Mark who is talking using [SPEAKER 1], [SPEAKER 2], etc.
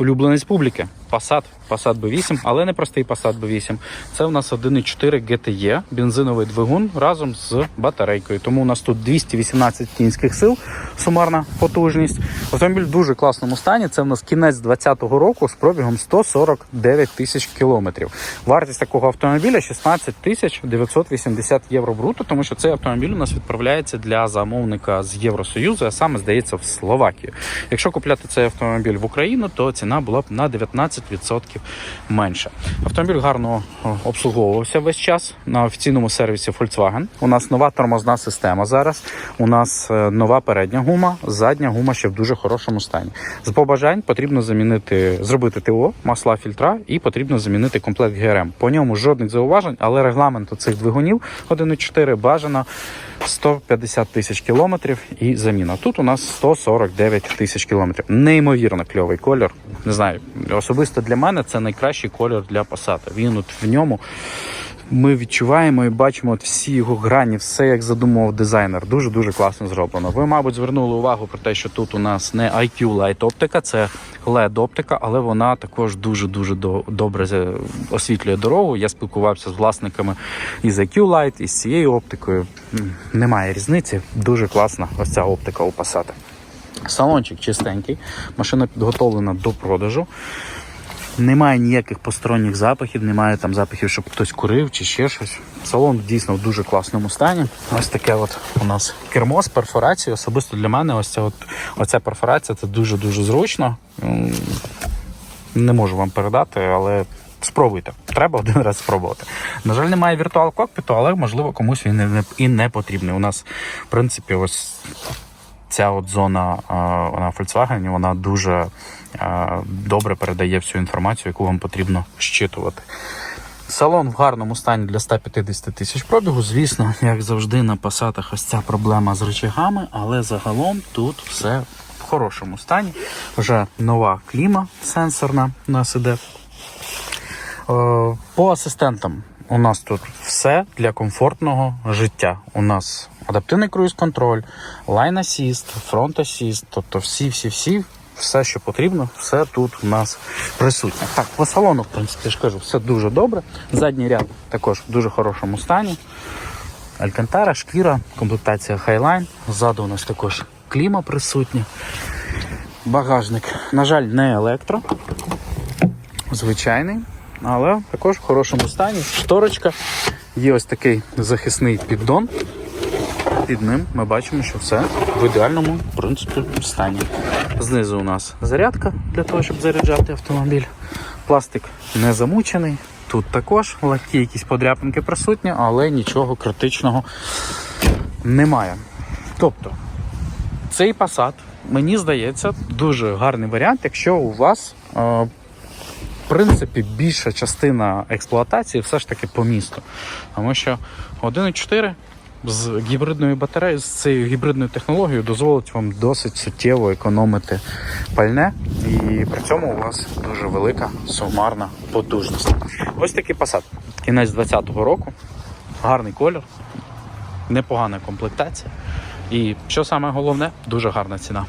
[SPEAKER 1] улюбленець публіки. Passat, Passat B8, але не простий Passat B8. Це у нас 1.4 GTE, бензиновий двигун разом з батарейкою. Тому у нас тут 218 кінських сил, сумарна потужність. Автомобіль в дуже класному стані. Це у нас кінець 2020 року з пробігом 149 тисяч кілометрів. Вартість такого автомобіля 16 тисяч 980 євро бруто, тому що цей автомобіль у нас відправляється для замовника з Євросоюзу, а саме здається в Словакію. Якщо купляти цей автомобіль в Україну, то ціна була б на 19% менше. Автомобіль гарно обслуговувався весь час на офіційному сервісі Volkswagen. У нас нова тормозна система зараз. У нас е, нова передня гума, задня гума ще в дуже хорошому стані. З побажань потрібно замінити, зробити ТО, масла фільтра і потрібно замінити комплект ГРМ. По ньому жодних зауважень, але регламенту цих двигунів 1.4 бажано 150 тисяч кілометрів і заміна. Тут у нас 149 тисяч кілометрів. Неймовірно кльовий колір. Не знаю, особисто для мене це найкращий колір для Passat. Він от в ньому. Ми відчуваємо і бачимо от всі його грані, все як задумував дизайнер. Дуже дуже класно зроблено. Ви, мабуть, звернули увагу про те, що тут у нас не IQ Light оптика, це LED оптика, але вона також дуже дуже добре освітлює дорогу. Я спілкувався з власниками із IQ Light, і з цією оптикою. Немає різниці. Дуже класна ось ця оптика у Passat. Салончик чистенький, машина підготовлена до продажу. Немає ніяких посторонніх запахів, немає там запахів, щоб хтось курив чи ще щось. Салон дійсно в дуже класному стані. Ось таке от у нас кермо з перфорацією. Особисто для мене ось ця, от, оця перфорація це дуже-дуже зручно. Не можу вам передати, але спробуйте. Треба один раз спробувати. На жаль, немає віртуал кокпіту, але можливо комусь він і не потрібний. У нас, в принципі, ось ця от зона на Volkswagen, вона дуже добре передає всю інформацію, яку вам потрібно щитувати. Салон в гарному стані для 150 тисяч пробігу. Звісно, як завжди, на пасатах ось ця проблема з рычагами, але загалом тут все в хорошому стані. Вже нова кліма сенсорна у нас іде. Е, По асистентам у нас тут все для комфортного життя. У нас адаптивний круїз-контроль, Line Assist, Front Assist, тобто всі-всі-всі, все, що потрібно, все тут у нас присутнє. Так, по салону, в принципі, я ж кажу, все дуже добре. Задній ряд також в дуже хорошому стані. Алькантара, шкіра, комплектація Highline. Ззаду у нас також кліма присутня. Багажник, на жаль, не електро звичайний, але також в хорошому стані. Шторочка. Є ось такий захисний піддон. Під ним ми бачимо, що все в ідеальному в принципі, стані. Знизу у нас зарядка для того, щоб заряджати автомобіль. Пластик не замучений. Тут також легкі якісь подряпинки присутні, але нічого критичного немає. Тобто, цей Passat, мені здається, дуже гарний варіант, якщо у вас е, принципі, більша частина експлуатації все ж таки по місту. Тому що 1.4 з гібридною батареєю, з цією гібридною технологією дозволить вам досить суттєво економити пальне, і при цьому у вас дуже велика сумарна потужність. Ось такий Passat. Кінець 2020 року. Гарний колір, непогана комплектація. І що саме головне, дуже гарна ціна.